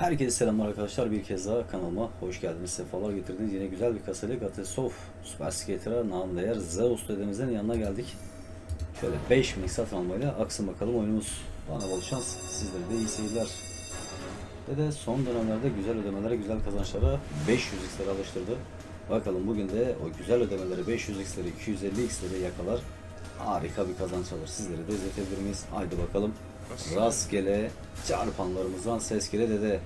Herkese selamlar arkadaşlar. Bir kez daha kanalıma hoş geldiniz. Sefalar getirdiniz. Yine güzel bir kasayla Gatesof Super Skater'a namı değer Zeus dedemizin yanına geldik. Şöyle 5 minik satın almayla aksın bakalım oyunumuz. Bana bol şans. Sizlere de iyi seyirler. Dede son dönemlerde güzel ödemelere, güzel kazançlara 500 x'lere alıştırdı. Bakalım bugün de o güzel ödemeleri 500 x'leri, 250 x'leri yakalar. Harika bir kazanç alır. Sizlere de izletebilir miyiz? Haydi bakalım. Rastgele çarpanlarımızdan ses gele dede.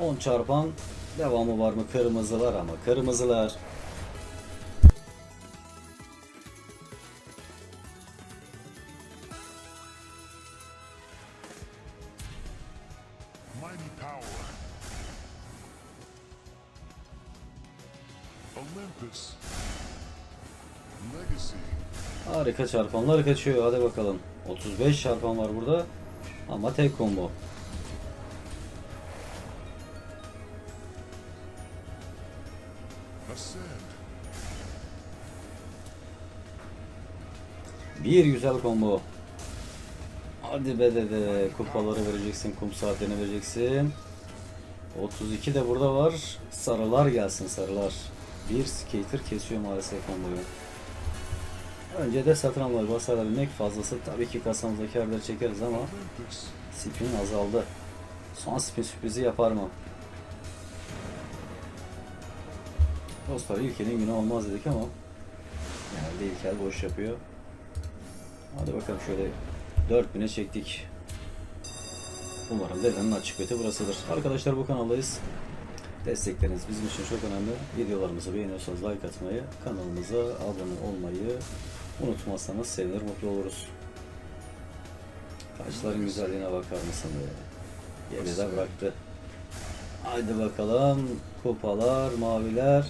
10 çarpan devamı var mı? Kırmızılar ama kırmızılar. Olympus. Legacy. Harika çarpanlar kaçıyor. Hadi bakalım. 35 çarpan var burada. Ama tek combo. Bir güzel combo. Hadi be dede. Kupaları vereceksin. Kum saatlerini vereceksin. 32 de burada var. Sarılar gelsin sarılar. Bir skater kesiyor maalesef komboyu. Önce de satın almayı basarabilmek fazlası. Tabii ki kasamızdaki karları çekeriz ama spin azaldı. Son spin sürprizi yapar mı? Dostlar ilkenin günü olmaz dedik ama genelde ilkel boş yapıyor. Hadi bakalım şöyle 4000'e çektik. Umarım dedenin açık beti burasıdır. Arkadaşlar bu kanaldayız. Destekleriniz bizim için çok önemli. Videolarımızı beğeniyorsanız like atmayı, kanalımıza abone olmayı unutmazsanız sevinir, mutlu oluruz. Taşların güzelliğine bakar mısın be? Geride bıraktı. Haydi bakalım. Kupalar, maviler.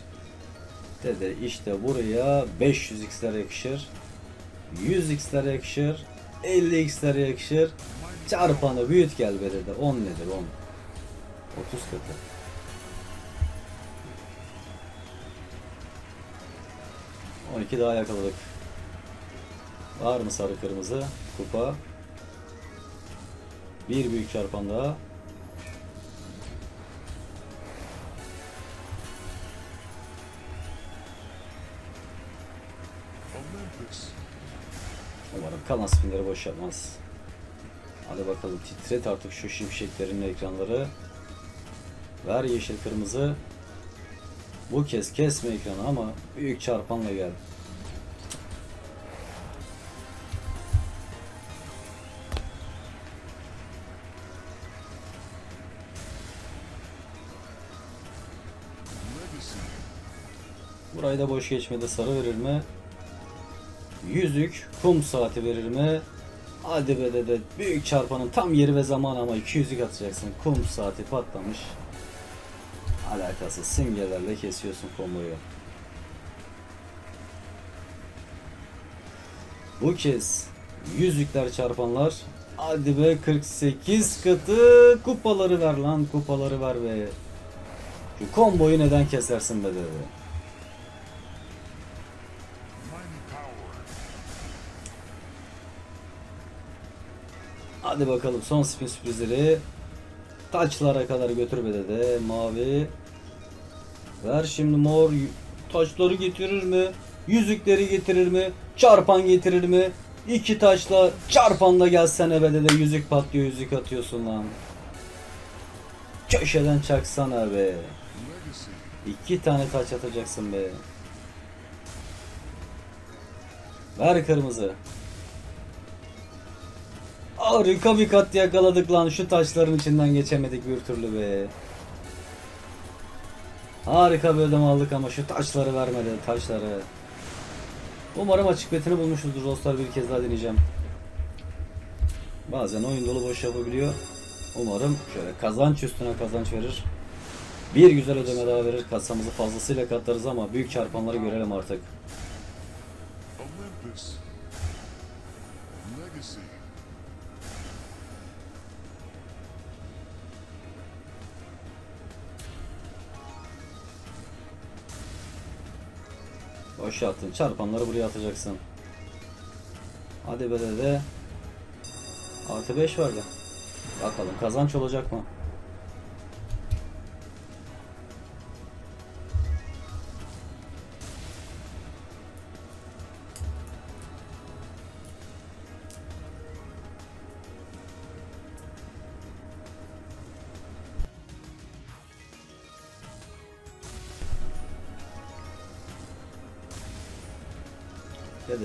Dede işte buraya 500 x'ler yakışır. 100 x'ler yakışır. 50 x'ler yakışır. Çarpanı büyüt gel be dede. 10 nedir 10? 30 katı. ...12 daha yakaladık. Var mı sarı kırmızı? Kupa. Bir büyük çarpan daha. Umarım kalan spinleri boş yapmaz. Hadi bakalım titret artık şu şimşeklerin ekranları. Ver yeşil kırmızı. Bu kez kesme ekranı ama büyük çarpanla gel. Burayı da boş geçmedi sarı verir mi? Yüzük kum saati verir mi? Hadi be dede büyük çarpanın tam yeri ve zamanı ama 200'lük atacaksın. Kum saati patlamış. Alakasız simgelerle kesiyorsun komboyu. Bu kez yüzükler çarpanlar. Hadi be 48 katı kupaları ver lan kupaları ver be. Şu komboyu neden kesersin be dede? Hadi bakalım son spin sürprizleri taçlara kadar götür be dede. Mavi. Ver şimdi mor. Taçları getirir mi? Yüzükleri getirir mi? Çarpan getirir mi? İki taşla çarpanla gelsene be dede. Yüzük patlıyor yüzük atıyorsun lan. Köşeden çaksana be. İki tane taç atacaksın be. Ver kırmızı. Harika bir kat yakaladık lan. Şu taşların içinden geçemedik bir türlü be. Harika bir ödeme aldık ama şu taşları vermedi. Taşları. Umarım açık betini bulmuşuzdur dostlar. Bir kez daha deneyeceğim. Bazen oyun dolu boş yapabiliyor. Umarım şöyle kazanç üstüne kazanç verir. Bir güzel ödeme daha verir. Kasamızı fazlasıyla katlarız ama büyük çarpanları görelim artık. Olympus. Legacy. Boş attın. Çarpanları buraya atacaksın. Hadi be dede. Artı 5 vardı. Bakalım kazanç olacak mı?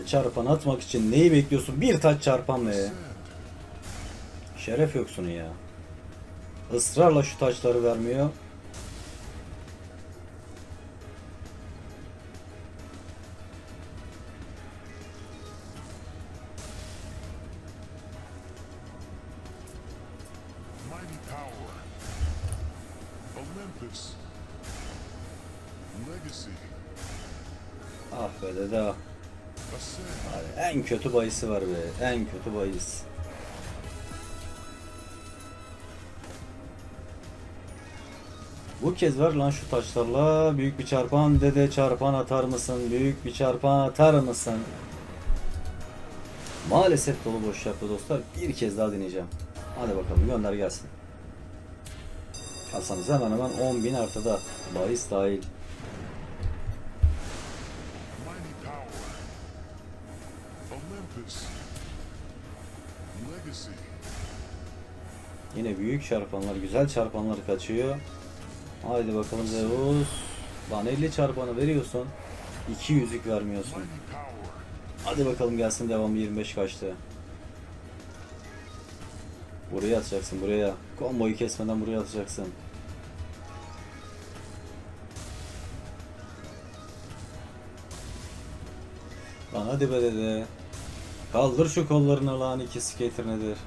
Çarpan atmak için neyi bekliyorsun? Bir taç çarpan be. Şeref yoksun ya. Israrla şu taçları vermiyor. Kötü bayisi var be. En kötü bayis. Bu kez ver lan şu taşlarla. Büyük bir çarpan dede çarpan atar mısın? Büyük bir çarpan atar mısın? Maalesef dolu boş yaptı dostlar. Bir kez daha deneyeceğim. Hadi bakalım gönder gelsin. Kasamız hemen hemen 10.000 artıda. Bahis dahil. Yine büyük çarpanlar, güzel çarpanlar kaçıyor. Haydi bakalım Zeus. Lan 50 çarpanı veriyorsun. 2 yüzük vermiyorsun. Hadi bakalım gelsin devamı 25 kaçtı. Buraya atacaksın buraya. Komboyu kesmeden buraya atacaksın. Lan hadi be dede. Kaldır şu kollarını lan iki skater nedir?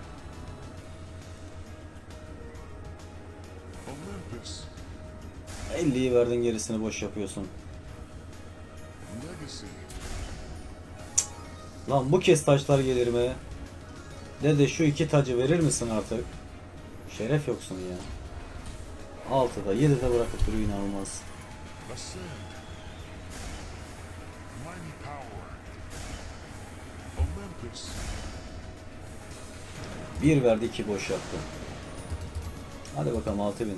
Olympus. 50'yi verdin gerisini boş yapıyorsun. Legacy. Lan bu kez taçlar gelir mi? Dede şu iki tacı verir misin artık? Şeref yoksun ya. 6'da 7'de bırakıp duruyor inanılmaz. Ascend. Bir verdi iki boş yaptı. Hadi bakalım 6000.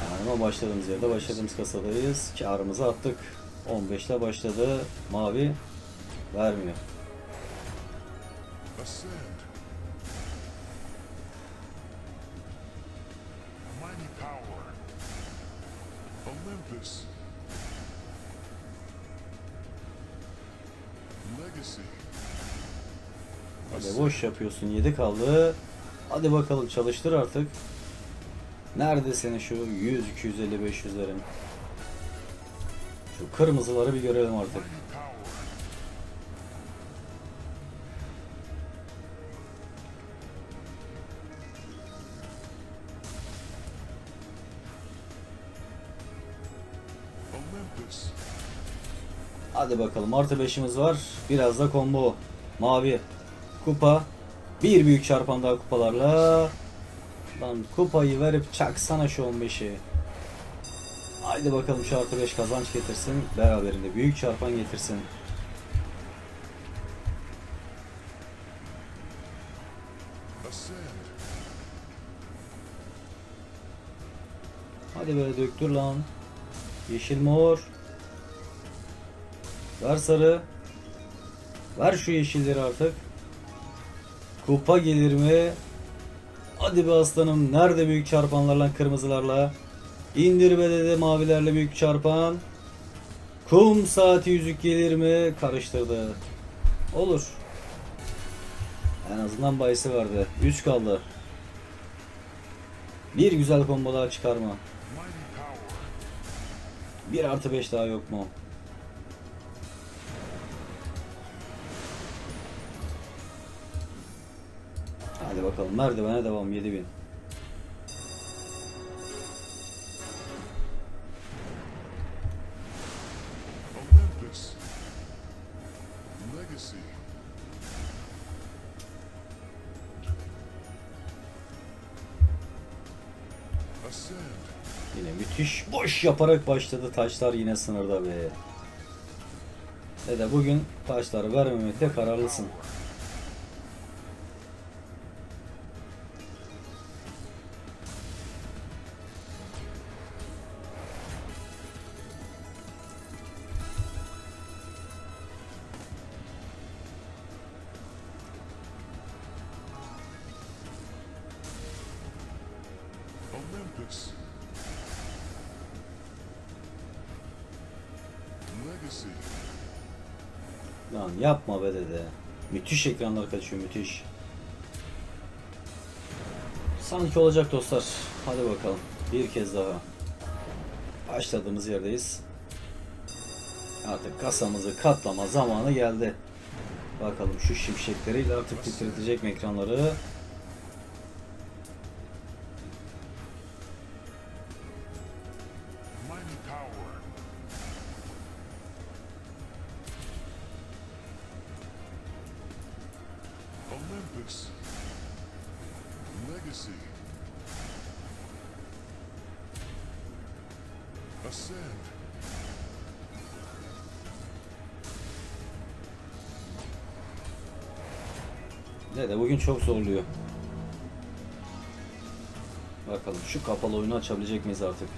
Yani ama başladığımız yerde başladığımız kasadayız. Karımızı attık. 15 ile başladı. Mavi vermiyor. Ascend. Mighty power. Olympus. Hadi boş yapıyorsun. 7 kaldı. Hadi bakalım çalıştır artık. Nerede senin şu 100, 250, 500'lerin? Şu kırmızıları bir görelim artık. Hadi bakalım artı 5'imiz var. Biraz da combo. Mavi. Kupa. Bir büyük çarpan daha kupalarla. Lan kupayı verip çaksana şu 15'i. Haydi bakalım şu artı 5 kazanç getirsin. Beraberinde büyük çarpan getirsin. Hadi böyle döktür lan. Yeşil mor. Ver sarı. Ver şu yeşilleri artık. Kupa gelir mi? Hadi be aslanım. Nerede büyük çarpanlarla kırmızılarla? İndir be dede mavilerle büyük çarpan. Kum saati yüzük gelir mi? Karıştırdı. Olur. En azından bayisi vardı. 3 kaldı. Bir güzel combo daha çıkarma. Mighty power. 1 artı 5 daha yok mu? Hadi bakalım merdivene devam 7000. Olympus. Legacy. Ascend. Yine müthiş boş yaparak başladı taşlar yine sınırda be. Dede bugün taşları vermemekte kararlısın. Lan yapma be dede. Müthiş ekranlar kaçıyor müthiş. Sanki olacak dostlar. Hadi bakalım. Bir kez daha. Başladığımız yerdeyiz. Artık kasamızı katlama zamanı geldi. Bakalım şu şimşekleriyle artık titretecek mi ekranları? Olympus. Legacy. Ascend. Dede bugün çok zorluyor. Bakalım şu kapalı oyunu açabilecek miyiz artık?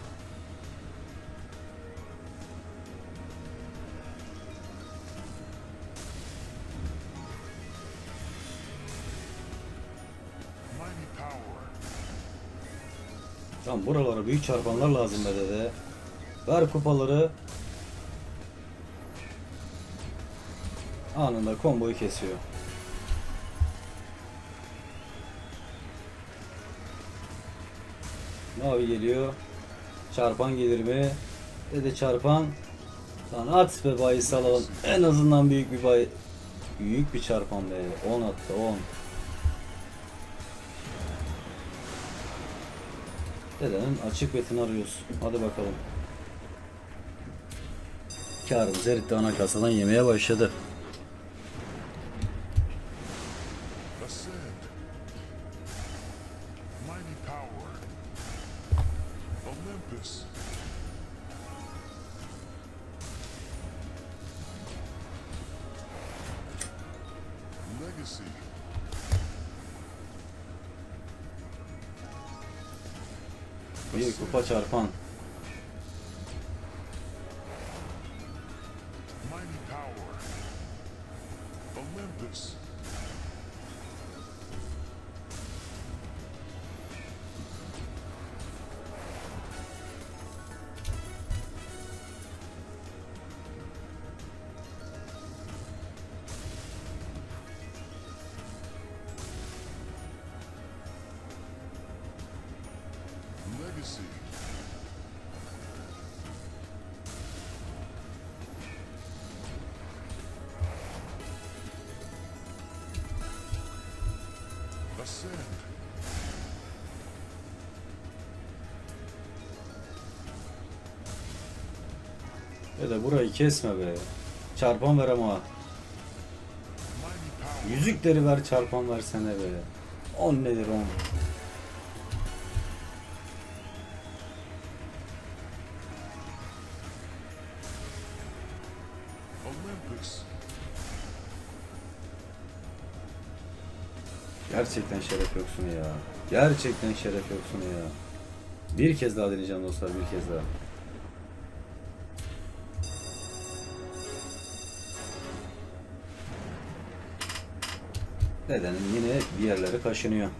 Buralara büyük çarpanlar lazım be dede. Ver kupaları. Anında komboyu kesiyor. Mavi geliyor. Çarpan gelir mi? Dede çarpan. Lan at be bayi salalım. En azından büyük bir bay. Büyük bir çarpan be. 10 attı 10. Dedenin açık betini arıyoruz. Hadi bakalım. Karımız eritti ana kasadan yemeye başladı. Legacy. Bir kupa çarpan. Ascend. Dede burayı kesme be. Çarpan ver ama. Yüzükleri ver çarpan versene be. 10 nedir 10? Gerçekten şeref yoksun ya. Gerçekten şeref yoksun ya. Bir kez daha deneyeceğim dostlar bir kez daha. Dedenin yine bir yerleri kaşınıyor.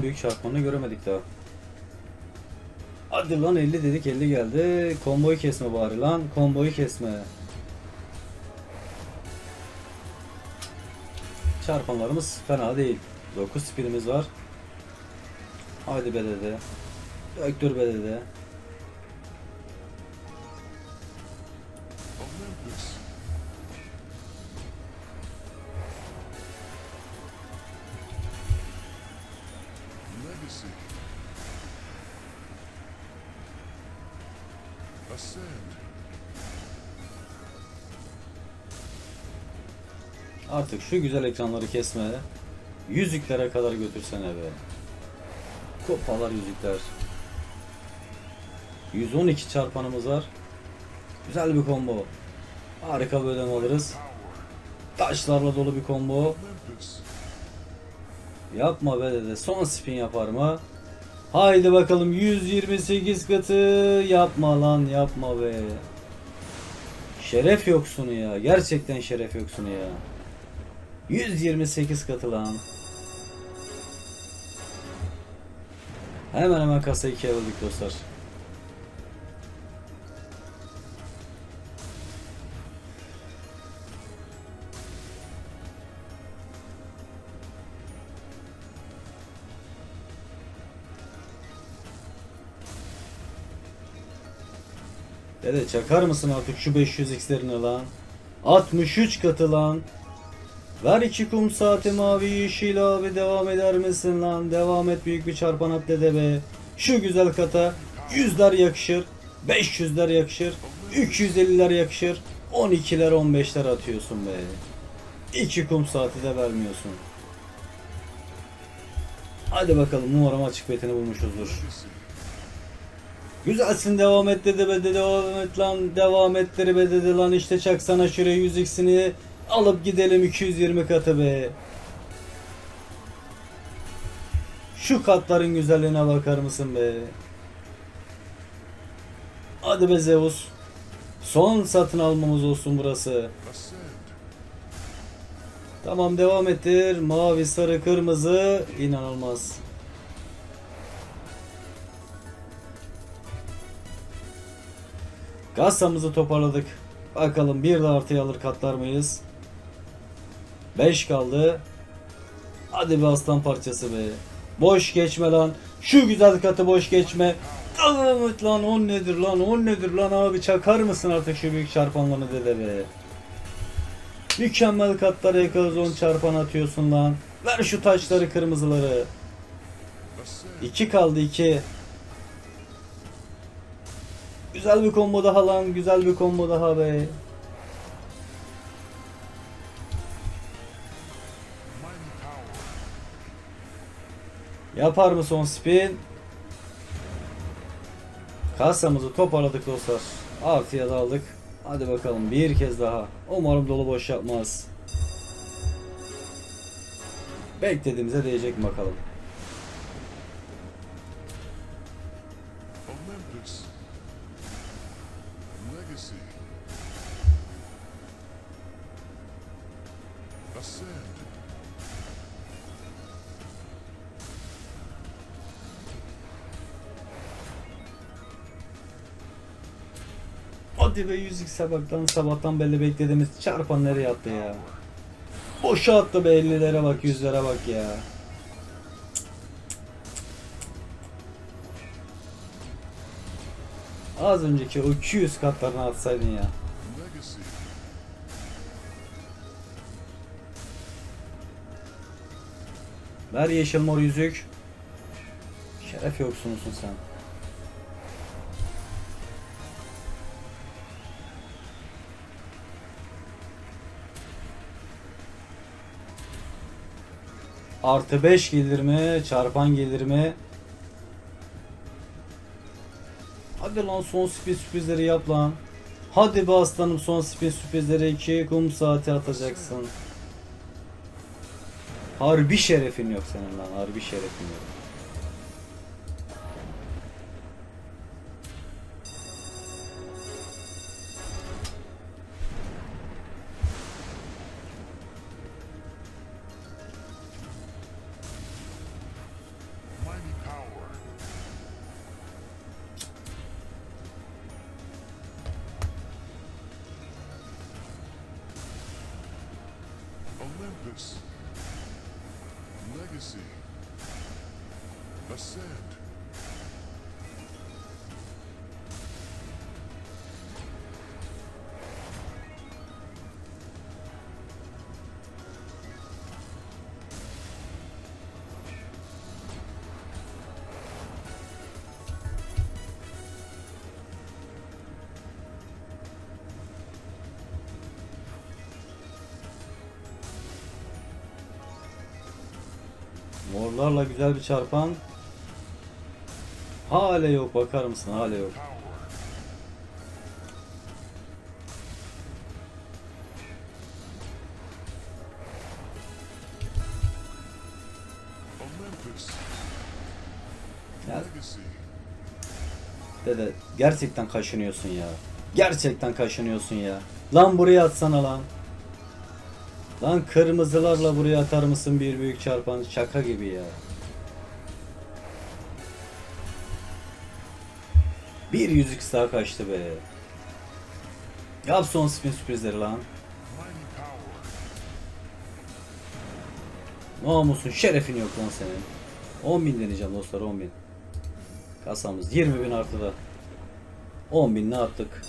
50'den büyük çarpmanı göremedik daha. Hadi lan 50 dedik 50 geldi. Komboyu kesme bari lan. Komboyu kesme. Çarpanlarımız fena değil. 9 spinimiz var. Haydi be dede. Döktür be dede. Listen. Ascend. Artık şu güzel ekranları kesme. Yüzüklere kadar götürsene be. Kopalar yüzükler. 112 çarpanımız var. Güzel bir combo. Harika bir ödem alırız. Taşlarla dolu bir combo. Yapma be dede. Son spin yapar mı? Haydi bakalım 128 katı yapma lan yapma be. Şeref yoksunu ya. Gerçekten şeref yoksunu ya. 128 katı lan. Hemen hemen kasa ikiye dostlar. Dede çakar mısın artık şu 500x'lerini lan? 63 katı lan. Ver iki kum saati mavi yeşil abi devam eder misin lan? Devam et büyük bir çarpan at dede be. Şu güzel kata yüzler yakışır. 500'ler yakışır. 350'ler yakışır. 12'ler 15'ler atıyorsun be. İki kum saati de vermiyorsun. Hadi bakalım umarım açık betini bulmuşuzdur. Legacy. Güzelsin devam et dedi be devam et lan devam et dedi be dedi lan işte çaksana şuraya 100x'ini alıp gidelim 220 katı be. Şu katların güzelliğine bakar mısın be? Hadi be Zeus. Son satın almamız olsun burası. Tamam devam ettir. Mavi, sarı, kırmızı. inanılmaz. Kasamızı toparladık. Bakalım bir de artıya alır katlar mıyız? 5 kaldı. Hadi bir aslan parçası be. Boş geçme lan. Şu güzel katı boş geçme. Evet lan on nedir lan on nedir lan abi çakar mısın artık şu büyük çarpanlarını dede be. Mükemmel katlara yakalız 10 çarpan atıyorsun lan. Ver şu taşları kırmızıları. Ascend. 2 kaldı 2. Güzel bir combo daha lan. Güzel bir combo daha be. Yapar mı son spin? Kasamızı toparladık dostlar. Artıya da aldık. Hadi bakalım bir kez daha. Umarım dolu boş yapmaz. Beklediğimize değecek mi bakalım. Legacy. Ascend. Hadi be 100 sabahtan sabahtan belli beklediğimiz çarpan nereye attı ya? Boşa attı be 50'lere bak 100'lere bak ya. Az önceki o 200 katlarını atsaydın ya. Ver yeşil mor yüzük. Şeref yoksunusun sen. Artı 5 gelir mi? Çarpan gelir mi? Hadi lan son spin sürprizleri yap lan. Hadi be aslanım son spin sürprizleri 2 kum saati atacaksın. Harbi şerefin yok senin lan. Harbi şerefin yok. Olympus. Legacy. Ascend. Morlarla güzel bir çarpan. Hala yok bakar mısın? Hala yok. Ya dede gerçekten kaşınıyorsun ya. Gerçekten kaşınıyorsun ya. Lan buraya atsana lan. Lan kırmızılarla buraya atar mısın bir büyük çarpan? Şaka gibi ya. Bir yüzük daha kaçtı be. Yap son spin sürprizleri lan. Namusun şerefin yok lan senin. 10 bin deneyeceğim dostlar 10 bin. Kasamız 20 bin artıda. 10 bin ne attık?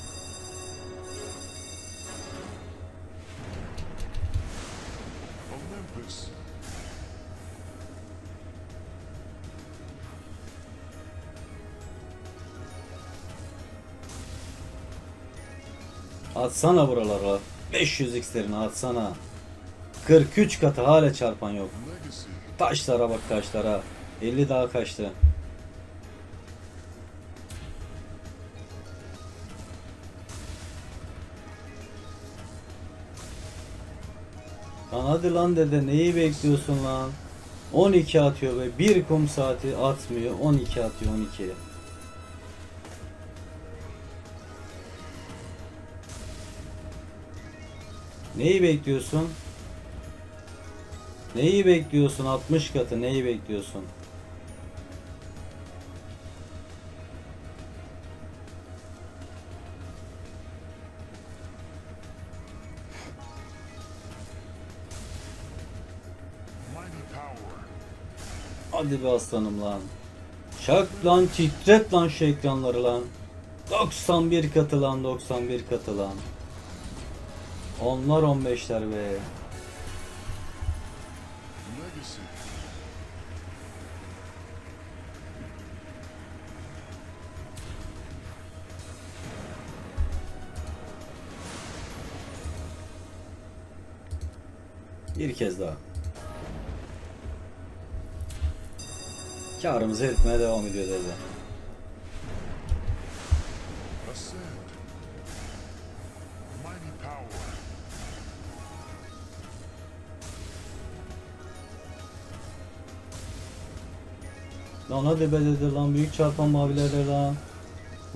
Atsana buralara. 500 x'lerini atsana. 43 katı hala çarpan yok. Taşlara bak taşlara. 50 daha kaçtı. Lan hadi lan dede neyi bekliyorsun lan? 12 atıyor ve bir kum saati atmıyor. 12 atıyor 12. Neyi bekliyorsun? Neyi bekliyorsun? 60 katı neyi bekliyorsun? Hadi be aslanım lan. Şak lan titret lan şu ekranları lan. 91 katı lan 91 katı lan. Onlar 15'ler be. Bir kez daha. Karımızı etmeye devam ediyor dedi. Mighty power. Lan hadi be dedi lan büyük çarpan mavilerle lan.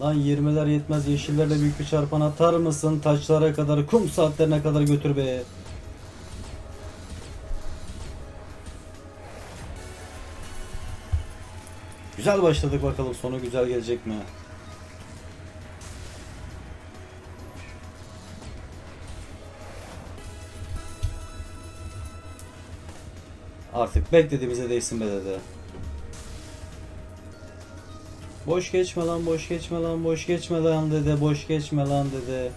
Lan 20'ler yetmez yeşillerle büyük bir çarpan atar mısın? Taşlara kadar kum saatlerine kadar götür be. Güzel başladık bakalım sonu güzel gelecek mi? Artık beklediğimize değsin be dede. Boş geçme lan boş geçme lan boş geçme lan dede boş geçme lan dede.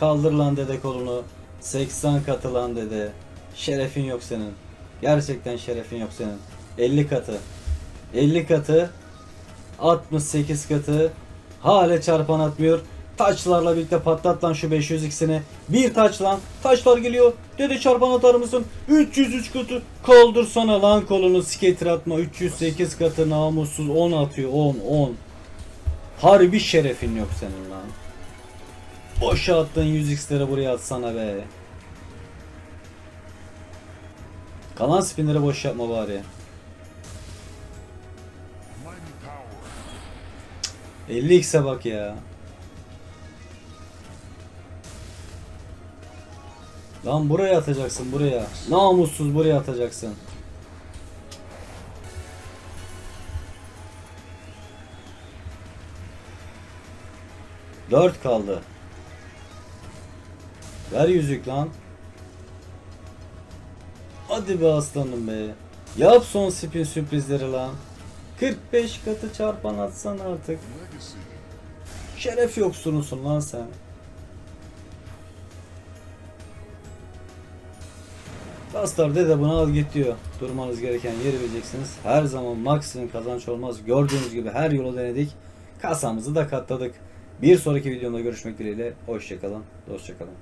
Kaldır lan dede kolunu. 80 katı lan dede. Şerefin yok senin. Gerçekten şerefin yok senin. 50 katı. 50 katı. 68 katı. Hala çarpan atmıyor. Taçlarla birlikte patlat lan şu 500 x'ini. Bir taç lan. Taçlar geliyor. Dede çarpan atar mısın? 303 katı. Kaldırsana lan kolunu. Skater atma. 308 katı namussuz. 10 atıyor. 10 10. Harbi şerefin yok senin lan. Boşa attığın 100 x'leri buraya atsana be. Kalan spinleri boş yapma bari. Mighty power. 50 x'e bak ya. Lan buraya atacaksın buraya. Namussuz buraya atacaksın. Dört kaldı. Ver yüzük lan. Hadi be aslanım be. Yap son spin sürprizleri lan. 45 katı çarpan atsan artık. Şeref yoksunusun lan sen. Dostlar dede bunu al git diyor. Durmanız gereken yeri bileceksiniz. Her zaman maksimum kazanç olmaz. Gördüğünüz gibi her yolu denedik. Kasamızı da katladık. Bir sonraki videomda görüşmek dileğiyle. Hoşçakalın. Hoşçakalın.